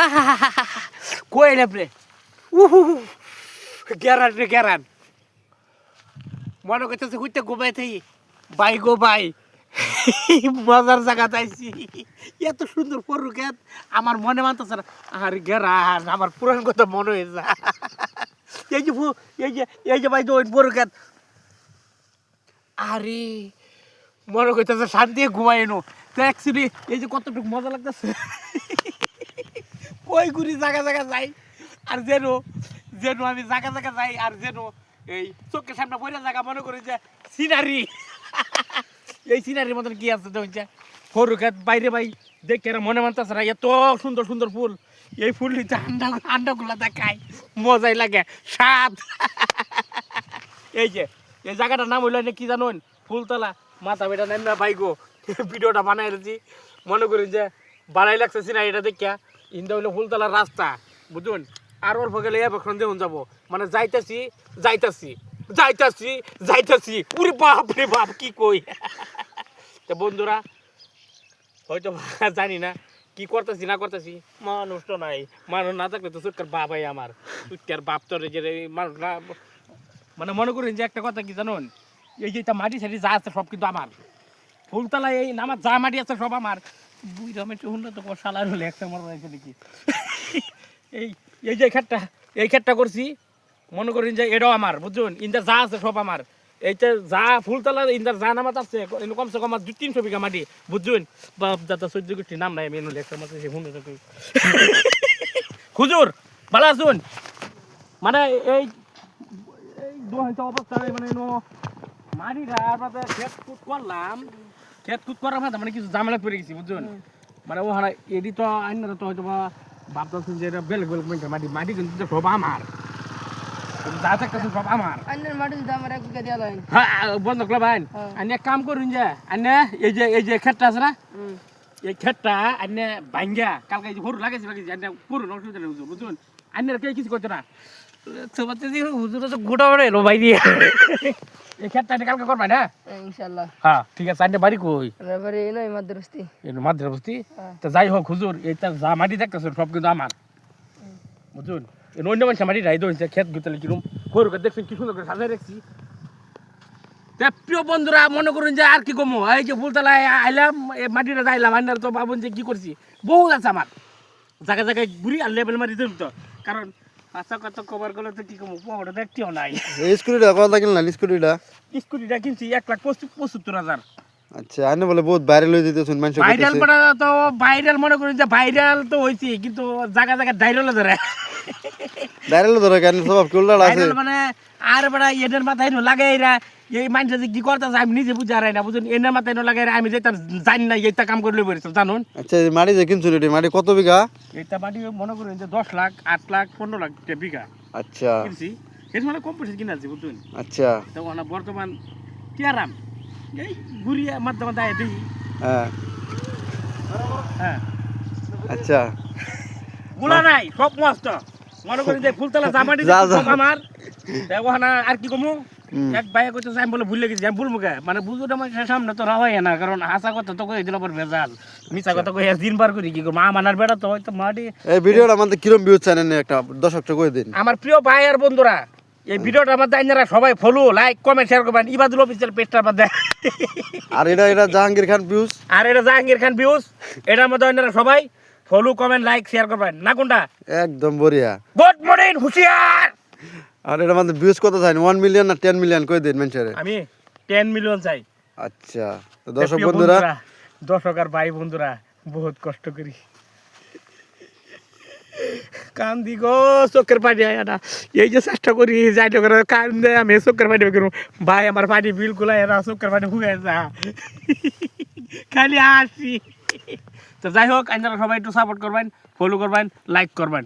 কই রে উহু গেরান রে গেরান। মনে করতেছে হুইতে ঘুমাই থাকি। By go by. মজার জায়গা চাইছি এত সুন্দর পরু আমার মনে মানতেছে না। আর গেরান, আমার পুরান কথা মনে হয়ে যা এই যে ফু- এই যে এই যে ভাই দোন পরু আরে, মনে করতেছে শান্তি ঘুমাই এনো তো অ্যাকচুয়ালি এই যে কতটুকু মজা লাগতেছে। কই ঘুরি জায়গা জায়গা যাই? আর যেন যেন আমি জায়গা জায়গা যাই আর যেন এই চোখের সামনে বইরা জায়গা মনে করি যে সিনারি। এই সিনারির মতন কি আছে তো সরু খেত বাইরে ভাই দেখে মনে মানতেছে না, এত সুন্দর সুন্দর ফুল। এই ফুল নিতে আন্ডা, আন্ডাগুলো দেখায়, মজাই লাগে, স্বাদ। এই যে, এই জায়গাটার নাম হইল কি জানুন? ফুলতলা। মাথা বেটা নেন না ভাই গো, ভিডিওটা বানাই মনে করি যে বানাই লাগছে সিনারিটা দেখিয়া। ইন্দা হইল ফুলতলার রাস্তা, বুঝুন? আর অল্প গেলে এখন দেখুন যাব। মানে যাইতাছি যাইতাছি যাইতাছি যাইতাছি। উরে বাপ রে বাপ, কি কই? তো বন্ধুরা, হয়তো জানি না, কি করতেছি, না করতেছি? মানুষ তো নাই। মানুষ না থাকলে তো সুটকার বাবাই আমার। সুটকার বাপ তো যে মানুষ না মানে মনে করেন যে একটা কথা কি জানুন? এই যে মাটি সাটি যা আছে সব কিন্তু আমার। ফুলতলায় এই নামার যা মাটি আছে সব আমার। বুই রমেশ উন্নত সালার হলে একটা মনে রয়েছে দেখি এই এই যে ক্ষেতটা এই ক্ষেতটা করছি, মনে করেন যে এটাও আমার বুঝুন ইন্দার যা আছে সব আমার। এইটা যা ফুলতলা, ইন্দার যা নামাত আছে কমসে কম আমার দু তিনশো বিঘা মাটি বুঝুন বাপ দাদা সহ্য গোষ্ঠী নাম নাই, আমি এনে লেখা মাত্র সে হুন্ডে হুজুর, ভালো আছুন? মানে এই দুহাইতে অবস্থায় মানে আপনাদের খেত করলাম। খেত কুট করার মাঝে মানে কিছু ঝামেলা পড়ে গেছি বুঝছেন? মানে ওখানে এডি তো আইনারা তো হয়তো বা ভাবতেছেন যে এটা বেলেগ বেলেগ মাটি মাটি মাটি কিন্তু সব আমার। যা থাকতেছে সব আমার। আন্নের মাটি যদি আমার এক বিঘা দেওয়া হয় হ্যাঁ বন্ধ করলাম হ্যাঁ। আমি এক কাম করুন যে আন্নে এই যে এই যে ক্ষেতটা আছে না এই ক্ষেতটা আন্নে ভাঙ্গা কালকে এই যে হরু লাগাইছি লাগাইছি আন্নে পুরো অসুবিধা নেই হুজুর বুঝুন আন্নের কে কিছু করতে না। তোমাতে হুজুর তো গোটা বড় এলো ভাই দিয়ে। এই কালকে না? ইনশাল্লাহ হ্যাঁ ঠিক আছে বাড়ি কই? মাদ্রাস্তি। হ্যাঁ। তো যাই হোক হুজুর এটা যা মাটি দেখতেছে সব কিন্তু আমার। বুঝুন? অন্য মানুষের মাটি রাই দইছে ক্ষেত গুতলে কিরম গরুকে দেখছেন কি সুন্দর করে সাজাই রাখছি। প্রিয় বন্ধুরা মনে করুন যে আর কি কমো? এই যে ফুলতলায় আইলাম মাটিটা যাইলাম আইনার তো ভাবুন যে কি করছি। বহুত আছে আমার। জায়গায় জায়গায় ঘুরি আর লেবেল মারি তো। কারণ আচ্ছা কত কভার করলে তো কি কমো? পোহাটা দেখতেও নাই। এই স্কুটিটা কত লাগিল না স্কুটিটা? স্কুটিটা কিনছি এক লাখ পঁচাত্তর হাজার। আচ্ছা আনে বলে বহুত ভাইরাল হয়ে যেতেছেন মানুষ ভাইরাল পড়া তো ভাইরাল মনে করি যে ভাইরাল তো কিন্তু জায়গা জায়গা ডাইরাল ধরে। ভাইরাল ধরে কেন? স্বভাব কি উল্টা আছে? মানে আর বেড়া এদের মাথায় লাগাই রা। এই মানুষ যে কি করতেছে আমি নিজে বুঝা রাই না বুঝুন। এনের মাথায় লাগাই রা আমি যেটা জানি না এইটা কাম করলে বেরিয়েছে জানুন? আচ্ছা মাটি যে কিনছুন এটি মাটি কত বিঘা? এইটা মাটি মনে করেন যে দশ লাখ আট লাখ পনেরো লাখ বিঘা। আচ্ছা। কিনছি। এই মানে কম পয়সা কিনা আছে বুঝুন। আচ্ছা। তো ওনা বর্তমান কি আরাম এই ঘুরিয়ে মাধ্যমে দেয় দিই। হ্যাঁ। হ্যাঁ। আচ্ছা। গুলা নাই সব মস্ত মনে করি যে ফুলতলা জামাটি। আমার। আর কি কমু? এক ভাইয়া কইতে আমি বলে ভুলে গেছি আমি ভুলবো কে মানে বুঝোটা সামনে তো রাওয়াই না কারণ হাসা কথা তো কই দিল পর ভেজাল। মিছা কথা কই দিন বার করি কি মা মানার বেড়া তো হয়তো মাটি। এই ভিডিওটা আমাদের কিরম ভিউ চ্যানেল একটা দর্শকটা করে দিন। আমার প্রিয় ভাই আর বন্ধুরা এই ভিডিওটা আমার সবাই ফলো লাইক কমেন্ট শেয়ার করবেন। ইবাদুল অফিসিয়াল পেজটার মধ্যে আর এটা এটা জাহাঙ্গীর খান ভিউজ আর এটা জাহাঙ্গীর খান ভিউজ এটার মধ্যে সবাই ফলো কমেন্ট লাইক শেয়ার করবেন। না কোনটা? একদম বঢ়িয়া গুড মর্নিং হুশিয়ার! আর এটা আমাদের ভিউজ কত চাই? ওয়ান মিলিয়ন না টেন মিলিয়ন করে দিন মানুষের আমি টেন মিলিয়ন চাই। আচ্ছা তো দর্শক বন্ধুরা দর্শক আর ভাই বন্ধুরা বহুত কষ্ট করি। কান্দি গো চোখের পানি আয় না। এই যে চেষ্টা করি যাইতে করে কান দেয় আমি চোখের পানি বের ভাই আমার পানি বিলকুল আয় না চোখের পানি হুয়ে যা। খালি আসি তো যাই হোক আপনারা সবাই একটু সাপোর্ট করবেন ফলো করবেন লাইক করবেন।